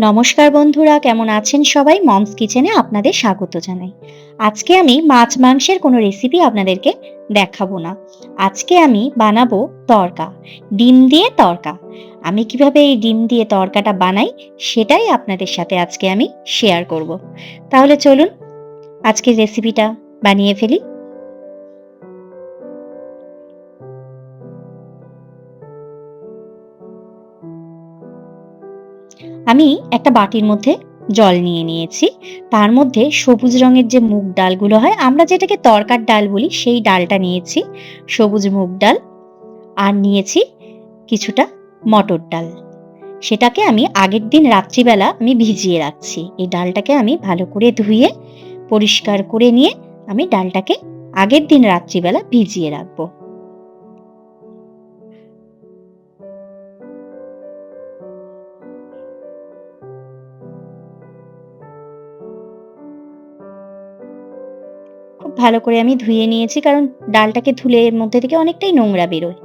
নমস্কার বন্ধুরা, কেমন আছেন সবাই? মমস কিচেনে আপনাদের স্বাগত জানাই। আজকে আমি মাছ মাংসের কোনো রেসিপি আপনাদেরকে দেখাবো না। আজকে আমি বানাবো তরকা, ডিম দিয়ে তরকা। আমি কীভাবে এই ডিম দিয়ে তরকাটা বানাই, সেটাই আপনাদের সাথে আজকে আমি শেয়ার করব। তাহলে চলুন আজকের রেসিপিটা বানিয়ে ফেলি। আমি একটা বাটির মধ্যে জল নিয়ে নিয়েছি। তার মধ্যে সবুজ রঙের যে মুগ ডালগুলো হয়, আমরা যেটাকে তরকার ডাল বলি, সেই ডালটা নিয়েছি, সবুজ মুগ ডাল। আর নিয়েছি কিছুটা মটর ডাল। সেটাকে আমি আগের দিন রাত্রিবেলা আমি ভিজিয়ে রাখছি। এই ডালটাকে আমি ভালো করে ধুয়ে, পরিষ্কার করে নিয়ে আমি ডালটাকে আগের দিন রাত্রিবেলা ভিজিয়ে রাখব। ভালো করে আমি ধুয়ে নিয়েছি, কারণ ডালটাকে ধুলে এর মধ্যে থেকে অনেকটাই নোংরা বেরোয়।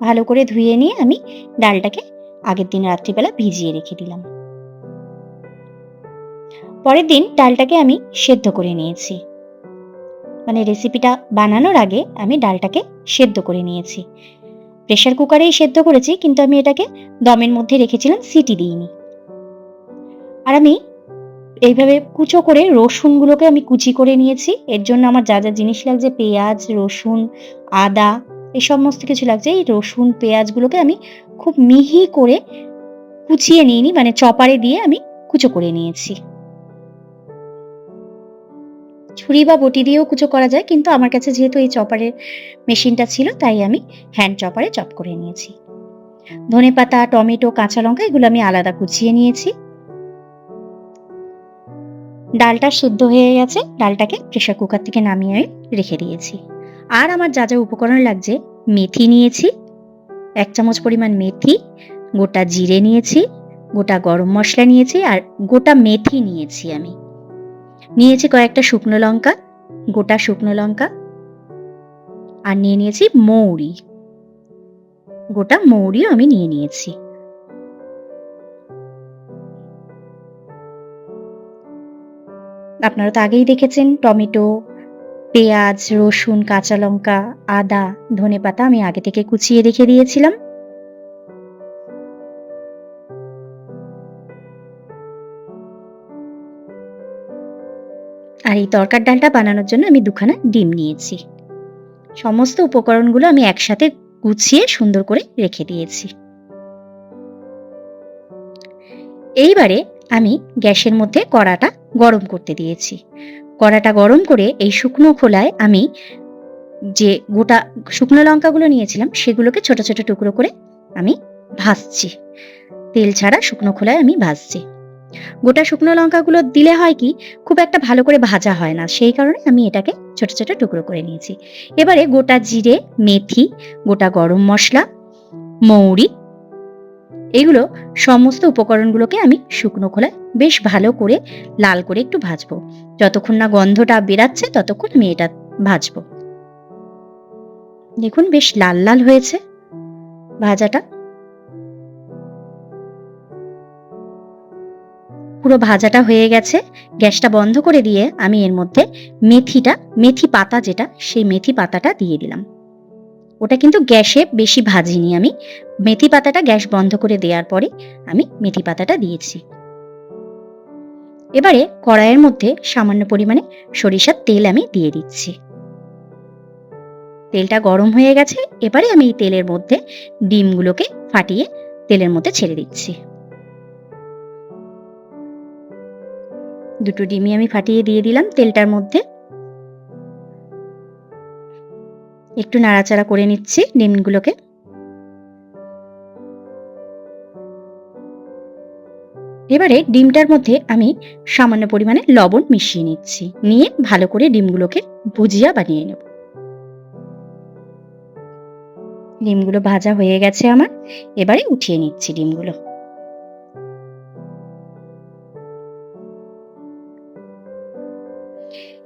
ভালো করে ধুয়ে নিয়ে আমি ডালটাকে আগের দিন রাত্রিবেলা ভিজিয়ে রেখে দিলাম। পরের দিন ডালটাকে আমি সেদ্ধ করে নিয়েছি। মানে রেসিপিটা বানানোর আগে আমি ডালটাকে সেদ্ধ করে নিয়েছি। প্রেশার কুকারেই সেদ্ধ করেছি, কিন্তু আমি এটাকে দমের মধ্যে রেখেছিলাম, সিটি দিইনি। আর আমি এইভাবে কুচো করে রসুনগুলোকে আমি কুচি করে নিয়েছি। এর জন্য আমার যা যা জিনিস লাগছে, পেঁয়াজ, রসুন, আদা, এই সমস্ত কিছু লাগছে। এই রসুন, পেঁয়াজগুলোকে আমি খুব মিহি করে কুচিয়ে নিইনি মানে চপারে দিয়ে আমি কুচো করে নিয়েছি। ছুরি বা বটি দিয়েও কুচো করা যায়, কিন্তু আমার কাছে যেহেতু এই চপারের মেশিনটা ছিল, তাই আমি হ্যান্ড চপারে চপ করে নিয়েছি। ধনে পাতা টমেটো, কাঁচা লঙ্কা, এগুলো আমি আলাদা কুচিয়ে নিয়েছি। ডালটা সিদ্ধ হয়ে গেছে, ডালটাকে প্রেশার কুকার থেকে নামিয়ে রেখে দিয়েছি। আর আমার যা যা উপকরণ লাগছে, মেথি নিয়েছি, এক চামচ পরিমাণ মেথি, গোটা জিরে নিয়েছি, গোটা গরম মশলা নিয়েছি আর গোটা মেথি নিয়েছি আমি। নিয়েছি কয়েকটা শুকনো লঙ্কা, গোটা শুকনো লঙ্কা আর নিয়ে নিয়েছি মৌরি। গোটা মৌরিও আমি নিয়ে নিয়েছি। আপনারা তো আগেই দেখেছেন, টমেটো, পেঁয়াজ, রসুন, কাঁচা লঙ্কা, আদা, ধনে পাতা আমি আগে থেকে কুচিয়ে রেখে দিয়েছিলাম। আর এই তরকার ডালটা বানানোর জন্য আমি দুখানা ডিম নিয়েছি। সমস্ত উপকরণগুলো আমি একসাথে গুছিয়ে সুন্দর করে রেখে দিয়েছি। এইবারে আমি গ্যাসের মধ্যে কড়াটা গরম করতে দিয়েছি। কড়াটা গরম করে এই শুকনো খোলায় আমি যে গোটা শুকনো লঙ্কাগুলো নিয়েছিলাম, সেগুলোকে ছোট ছোট টুকরো করে আমি ভাজছি। তেল ছাড়া শুকনো খোলায় আমি ভাজছি। গোটা শুকনো লঙ্কাগুলো দিলে হয় কি, খুব একটা ভালো করে ভাজা হয় না, সেই কারণে আমি এটাকে ছোট ছোট টুকরো করে নিয়েছি। এবারে গোটা জিরে, মেথি, গোটা গরম মশলা, মৌরি এগুলো সমস্ত উপকরণগুলোকে আমি শুকনো খোলায় বেশ ভালো করে লাল করে একটু ভাজবো। যতক্ষণ না গন্ধটা বেরাচ্ছে, ততক্ষণ আমি এটা ভাজবো। দেখুন, বেশ লাল লাল হয়েছে ভাজাটা। পুরো ভাজাটা হয়ে গেছে। গ্যাসটা বন্ধ করে দিয়ে আমি এর মধ্যে মেথিটা, মেথি পাতা যেটা, সেই মেথি পাতাটা দিয়ে দিলাম। ওটা কিন্তু গ্যাসে বেশি ভাজিনি আমি। মেথি পাতাটা গ্যাস বন্ধ করে দেওয়ার পরে আমি মেথি পাতাটা দিয়েছি। এবারে কড়াইয়ের মধ্যে সামান্য পরিমাণে সরিষার তেল আমি দিয়ে দিচ্ছি। তেলটা গরম হয়ে গেছে, এবারে আমি এই তেলের মধ্যে ডিমগুলোকে ফাটিয়ে তেলের মধ্যে ছেড়ে দিচ্ছি। দুটো ডিমই আমি ফাটিয়ে দিয়ে দিলাম তেলটার মধ্যে। একটু নাড়াচাড়া করে নিচ্ছি ডিমগুলোকে এবারে ডিমটার মধ্যে আমি সামান্য পরিমাণে লবণ মিশিয়ে নিচ্ছি। নিয়ে ভালো করে ডিমগুলোকে ভুজিয়া বানিয়ে নেব। ডিমগুলো ভাজা হয়ে গেছে আমার। এবারে উঠিয়ে নিচ্ছি ডিমগুলো।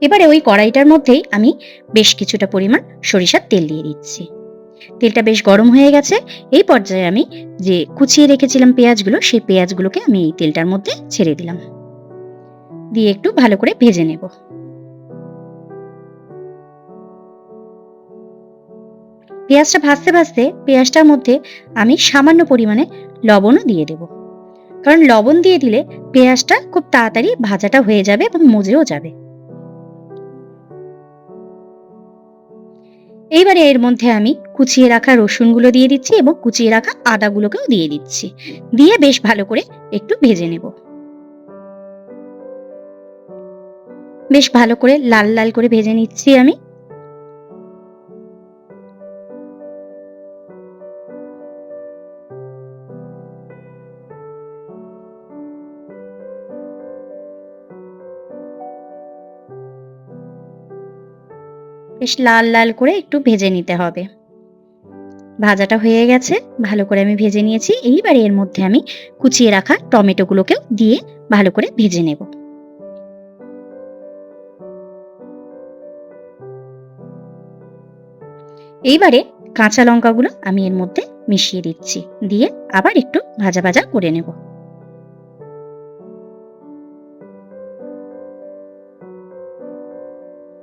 এবারে ওই কড়াইটার মধ্যেই আমি বেশ কিছুটা পরিমাণ সরিষার তেল দিয়ে দিচ্ছি। তেলটা বেশ গরম হয়ে গেছে। এই পর্যায়ে আমি যে কুচিয়ে রেখেছিলাম পেঁয়াজগুলো, সেই পেঁয়াজগুলোকে আমি এই তেলটার মধ্যে ছেড়ে দিলাম। দিয়ে একটু ভালো করে ভেজে নেব। পেঁয়াজটা ভাজতে ভাজতে পেঁয়াজটার মধ্যে আমি সামান্য পরিমাণে লবণও দিয়ে দেব। কারণ লবণ দিয়ে দিলে পেঁয়াজটা খুব তাড়াতাড়ি ভাজাটা হয়ে যাবে এবং মজেও যাবে। এইবারে এর মধ্যে আমি কুচিয়ে রাখা রসুনগুলো দিয়ে দিচ্ছি এবং কুচিয়ে রাখা আদাগুলোকেও দিয়ে দিচ্ছি। দিয়ে বেশ ভালো করে একটু ভেজে নেব। বেশ ভালো করে লাল লাল করে ভেজে নিচ্ছি আমি। বেশ লাল লাল করে একটু ভেজে নিতে হবে। ভাজাটা হয়ে গেছে, ভালো করে আমি ভেজে নিয়েছি। এইবার এর মধ্যে আমি কুচিয়ে রাখা টমেটোগুলোকেও দিয়ে ভালো করে ভেজে নেব। এইবারে কাঁচা লঙ্কাগুলো আমি এর মধ্যে মিশিয়ে দিচ্ছি। দিয়ে আবার একটু ভাজা ভাজা করে নেব।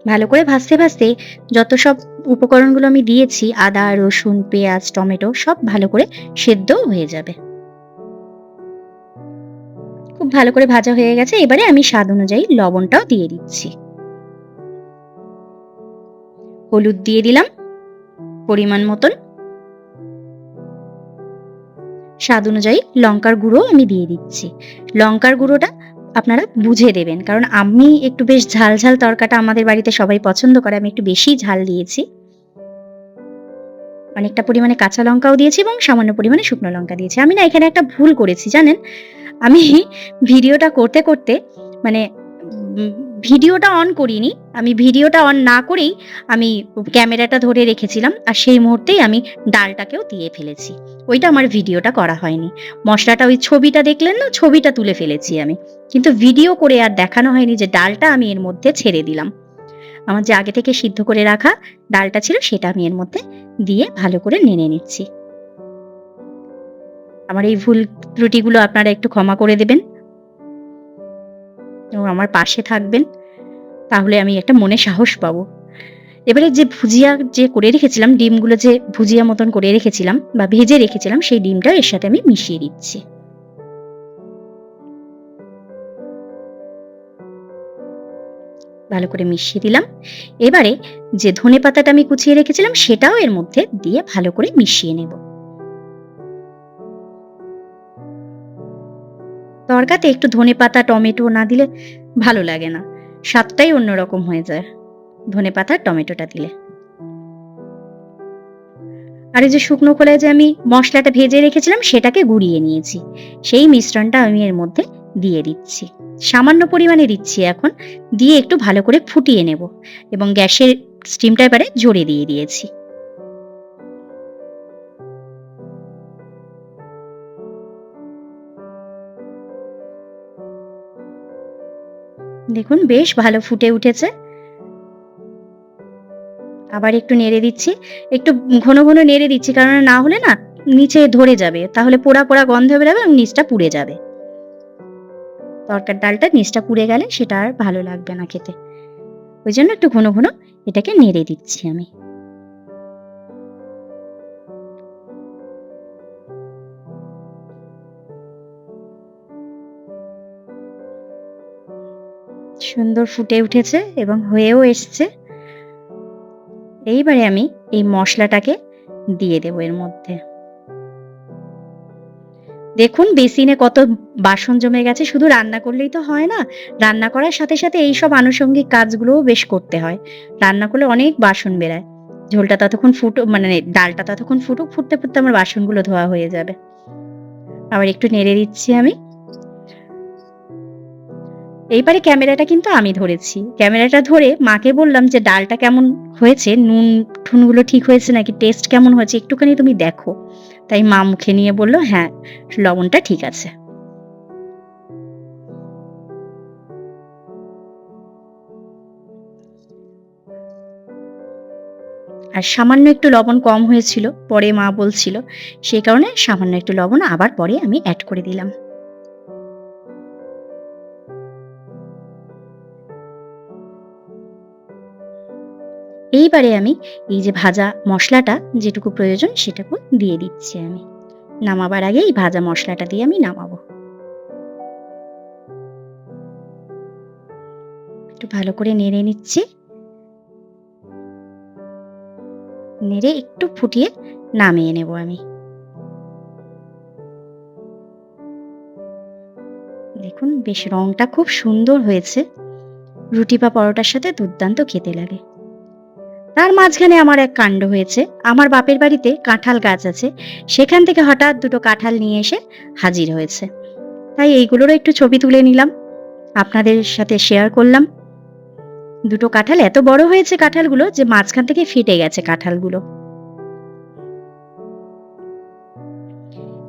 ভালো করে ভাজতে ভাজতে যত সব উপকরণগুলো আমি দিয়েছি, আদা, রসুন, পেঁয়াজ, টমেটো, সব ভালো করে সেদ্ধও হয়ে যাবে। খুব ভালো করে ভাজা হয়ে গেছে। এবারে আমি স্বাদ অনুযায়ী লবণটাও দিয়ে দিচ্ছি। হলুদ দিয়ে দিলাম পরিমাণ মতন। স্বাদ অনুযায়ী লঙ্কার গুঁড়ো আমি দিয়ে দিচ্ছি। লঙ্কার গুঁড়োটা আপনারা বুঝে দেবেন। কারণ আমি একটু বেশ ঝাল ঝাল তরকাটা আমাদের বাড়িতে সবাই পছন্দ করে, আমি একটু বেশি ঝাল দিয়েছি। অনেকটা পরিমাণে কাঁচা লঙ্কাও দিয়েছি এবং সামান্য পরিমাণে শুকনো লঙ্কা দিয়েছি। আমি না এখানে একটা ভুল করেছি, জানেন? আমি ভিডিওটা করতে করতে মানে ভিডিওটা অন করিনি, আমি ভিডিওটা অন না করেই আমি ক্যামেরাটা ধরে রেখেছিলাম, আর সেই মুহূর্তেই আমি ডালটাকেও দিয়ে ফেলেছি। ওইটা আমার ভিডিওটা করা হয়নি। মশলাটা ওই ছবিটা দেখলেন না? ছবিটা তুলে ফেলেছি আমি। কিন্তু ভিডিও করে আর দেখানো হয়নি যে ডালটা আমি এর মধ্যে ছেড়ে দিলাম। আমার যে আগে থেকে সিদ্ধ করে রাখা ডালটা ছিল, সেটা আমি এর মধ্যে দিয়ে ভালো করে নেড়ে নিচ্ছি। আমার এই ভুল ত্রুটিগুলো আপনারা একটু ক্ষমা করে দেবেন। এবং আমার পাশে থাকবেন, তাহলে আমি একটা মনে সাহস পাবো। এবারে যে ভুজিয়া যে করে রেখেছিলাম, ডিমগুলো যে ভুজিয়া মতন করে রেখেছিলাম বা ভেজে রেখেছিলাম, সেই ডিমটা এর সাথে আমি মিশিয়ে দিচ্ছি। ভালো করে মিশিয়ে দিলাম। এবারে যে ধনে পাতাটা আমি কুচিয়ে রেখেছিলাম, সেটাও এর মধ্যে দিয়ে ভালো করে মিশিয়ে নেব। তরকাতে একটু ধনে পাতা টমেটো না দিলে ভালো লাগে না। স্বাদটাই অন্যরকম হয়ে যায় ধনে পাতা টমেটোটা দিলে। আর এই যে শুকনো খোলায় যে আমি মশলাটা ভেজে রেখেছিলাম, সেটাকে গুঁড়িয়ে নিয়েছি। সেই মিশ্রণটা আমি এর মধ্যে দিয়ে দিচ্ছি। সামান্য পরিমাণে দিচ্ছি এখন, দিয়ে একটু ভালো করে ফুটিয়ে নেব এবং গ্যাসের স্টিমটা এবারে জোরে দিয়ে দিয়েছি। দেখুন, বেশ ভালো ফুটে উঠেছে। আবার একটু নেড়ে দিচ্ছি। একটু ঘন ঘন নেড়ে দিচ্ছি, কারণ না হলে না নিচে ধরে যাবে। তাহলে পোড়া পোড়া গন্ধ বেরাবে এবং নিচটা পুড়ে যাবে। তরকার ডালটা নিচটা পুড়ে গেলে সেটা আর ভালো লাগবে না খেতে। ওই জন্য একটু ঘন ঘন এটাকে নেড়ে দিচ্ছি আমি। সুন্দর ফুটে উঠেছে এবং হয়েও এসছে। এইবারে আমি এই মশলাটাকে দিয়ে দেবো এর মধ্যে। দেখুন, বেসিনে কত বাসন জমে গেছে। শুধু রান্না করলেই তো হয় না, রান্না করার সাথে সাথে এই সব আনুষঙ্গিক কাজগুলোও বেশ করতে হয়। রান্না করলে অনেক বাসন বেরায়। ঝোলটা ততক্ষণ ফুটো মানে ডালটা ততক্ষণ ফুটুক, ফুটতে ফুটতে আমার বাসনগুলো ধোয়া হয়ে যাবে। আবার একটু নেড়ে দিচ্ছি আমি। এইবারে ক্যামেরাটা কিন্তু আমি ধরেছি। ক্যামেরাটা ধরে মাকে বললাম যে, ডালটা কেমন হয়েছে? নুন, ঠুনগুলো ঠিক হয়েছে নাকি? টেস্ট কেমন হয়েছে? একটুখানি তুমি দেখো। তাই মা মুখে নিয়ে বলল হ্যাঁ লবণটা ঠিক আছে। আর সামান্য একটু লবণ কম হয়েছিল, পরে মা বলছিল সেই কারণে সামান্য একটু লবণ আবার পরে আমি অ্যাড করে দিলাম। এইবারে আমি। এই যে ভাজা মশলাটা যেটুকু প্রয়োজন সেটুকু দিয়ে দিচ্ছি আমি। নামাবার আগে এই ভাজা মশলাটা দিয়ে আমি নামাবো। একটু ভালো করে নেড়ে নিচ্ছি। নেড়ে একটু ফুটিয়ে নামিয়ে নেব আমি। দেখুন, বেশ রংটা খুব সুন্দর হয়েছে। রুটি বা পরোটার সাথে দুর্দান্ত খেতে লাগে। তার মাঝখানে আমার এক কাণ্ড হয়েছে। আমার বাপের বাড়িতে কাঁঠাল গাছ আছে। সেখান থেকে হঠাৎ দুটো কাঁঠাল নিয়ে এসে হাজির হয়েছে। তাই এইগুলোরও একটু ছবি তুলে নিলাম। আপনাদের সাথে শেয়ার করলাম। দুটো কাঁঠাল এত বড় হয়েছে কাঁঠালগুলো যে মাঝখান থেকে ফেটে গেছে কাঁঠালগুলো।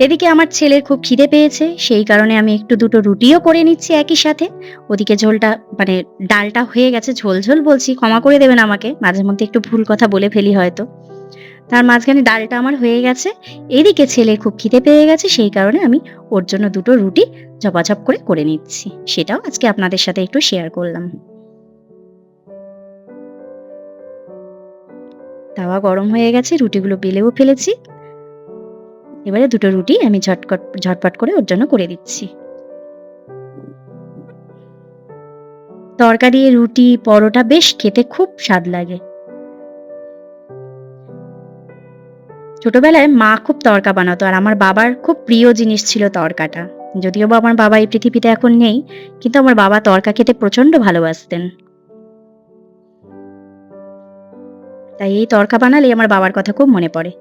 এদিকে আমার ছেলের খুব খিদে পেয়েছে, সেই কারণে আমি একটু দুটো রুটিও করে নিচ্ছি একই সাথে। ওদিকে ঝোলটা মানে ডালটা হয়ে গেছে, ঝোল ঝোল বলছি, ক্ষমা করে দেবেন আমাকে, মাঝে মধ্যে একটু ভুল কথা বলে ফেলি হয়তো। তার মাঝখানে ডালটা আমার হয়ে গেছে, এদিকে ছেলে খুব খিদে পেয়ে গেছে, সেই কারণে আমি ওর জন্য দুটো রুটি ঝপাঝপ করে করে নিচ্ছি। সেটাও আজকে আপনাদের সাথে একটু শেয়ার করলাম। তাওয়া গরম হয়ে গেছে, রুটিগুলো বেলেও ফেলেছি। এবারে দুটো রুটি আমি ঝটকট, ঝটপট করে ওর জন্য করে দিচ্ছি। তরকারি, রুটি, পরোটা বেশ খেতে খুব স্বাদ লাগে। ছোটবেলায় মা খুব তরকা বানাতো আর আমার বাবার খুব প্রিয় জিনিস ছিল তরকাটা। যদিও বা আমার বাবা এই পৃথিবীতে এখন নেই, কিন্তু আমার বাবা তরকা খেতে প্রচণ্ড ভালোবাসতেন। তাই এই তরকা বানালে আমার বাবার কথা খুব মনে পড়ে।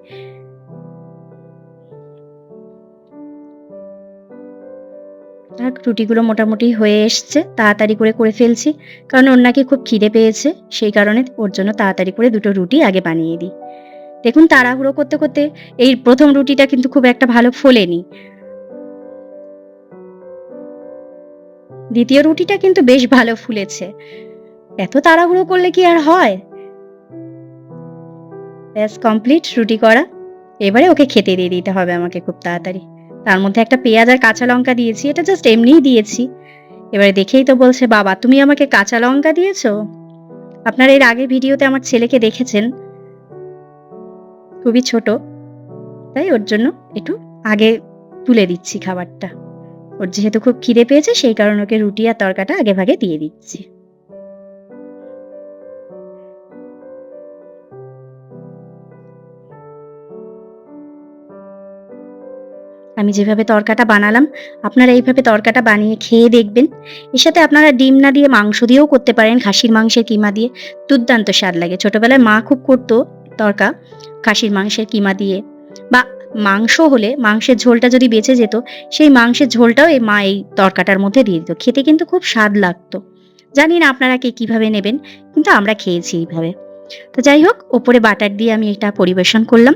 আর রুটিগুলো মোটামুটি হয়ে এসছে, তাড়াতাড়ি করে করে ফেলছি, কারণ ওর নাকি খুব খিদে পেয়েছে, সেই কারণে ওর জন্য তাড়াতাড়ি করে দুটো রুটি আগে বানিয়ে দিই। দেখুন তাড়াহুড়ো করতে করতে এই প্রথম রুটিটা কিন্তু খুব একটা ভালো ফোলেনি। দ্বিতীয় রুটিটা কিন্তু বেশ ভালো ফুলেছে। এত তাড়াহুড়ো করলে কি আর হয়? ব্যাস কমপ্লিট রুটি করা। এবারে ওকে খেতে দিয়ে দিতে হবে আমাকে খুব তাড়াতাড়ি। তার মধ্যে একটা পেঁয়াজ আর কাঁচা লঙ্কা দিয়েছি, এটা জাস্ট এমনিই দিয়েছি। এবারে দেখেই তো বলছে, বাবা, তুমি আমাকে কাঁচা লঙ্কা দিয়েছ? আপনার এর আগে ভিডিওতে আমার ছেলেকে দেখেছেন। খুবই ছোট, তাই ওর জন্য একটু আগে তুলে দিচ্ছি খাবারটা। ওর যেহেতু খুব খিদে পেয়েছে, সেই কারণে ওকে রুটি আর তরকাটা আগে ভাগে দিয়ে দিচ্ছি। আমি যেভাবে তরকাটা বানালাম, আপনারা এইভাবে তরকাটা বানিয়ে খেয়ে দেখবেন। এর সাথে আপনারা ডিম না দিয়ে মাংস দিয়েও করতে পারেন, খাসির মাংসের কিমা দিয়ে। দুর্দান্ত স্বাদ লাগে। ছোটবেলায় মা খুব করতো তরকা, খাসির মাংসের কিমা দিয়ে। বা মাংস হলে মাংসের ঝোলটা যদি বেঁচে যেত, সেই মাংসের ঝোলটাও এই মা এই তরকাটার মধ্যে দিয়ে দিত। খেতে কিন্তু খুব স্বাদ লাগতো। জানি না আপনারা কে কীভাবে নেবেন, কিন্তু আমরা খেয়েছি এইভাবে। তো যাই হোক, ওপরে বাটার দিয়ে আমি এটা পরিবেশন করলাম।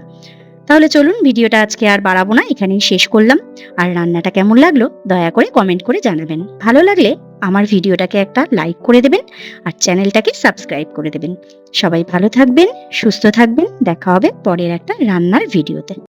তাহলে চলুন ভিডিওটা আজকে আর বাড়াবো না, এখানেই শেষ করলাম। আর রান্নাটা কেমন লাগল, দয়া করে কমেন্ট করে জানাবেন। ভালো লাগলে আমার ভিডিওটাকে একটা লাইক করে দেবেন আর চ্যানেলটাকে সাবস্ক্রাইব করে দেবেন। সবাই ভালো থাকবেন, সুস্থ থাকবেন, দেখা হবে পরের একটা রান্নার ভিডিওতে।